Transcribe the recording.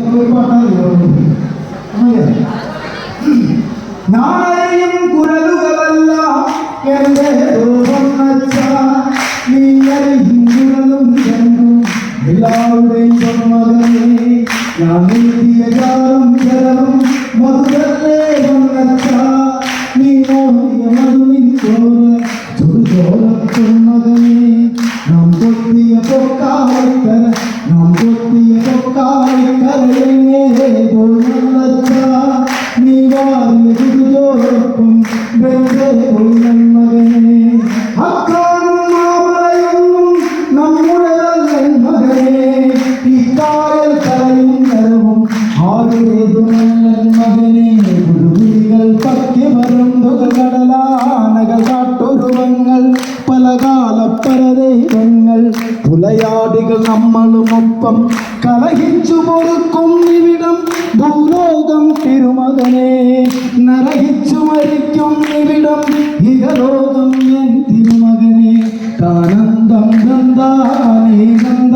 നാളെയും കുരലുകളല്ല എന്റെ രൂപം നീയറിയും കുരലും ചെന്നു എല്ലാവരുടെയും മകനെ. ഞാൻ നീതിയും ജലവും മധുര உள்ளம் மகனே அக்காரும் மாமலையும் நம்முடையல்ல மகனே இத்தாயல் தலையும் கருவும் ஆடுவது நல்ல மகனே குருவிகள் பக்கி நம்மளும் ஒப்பம் கலகிச்சு பொறுக்கும் ധം ധം ദാനി ഗന്ധ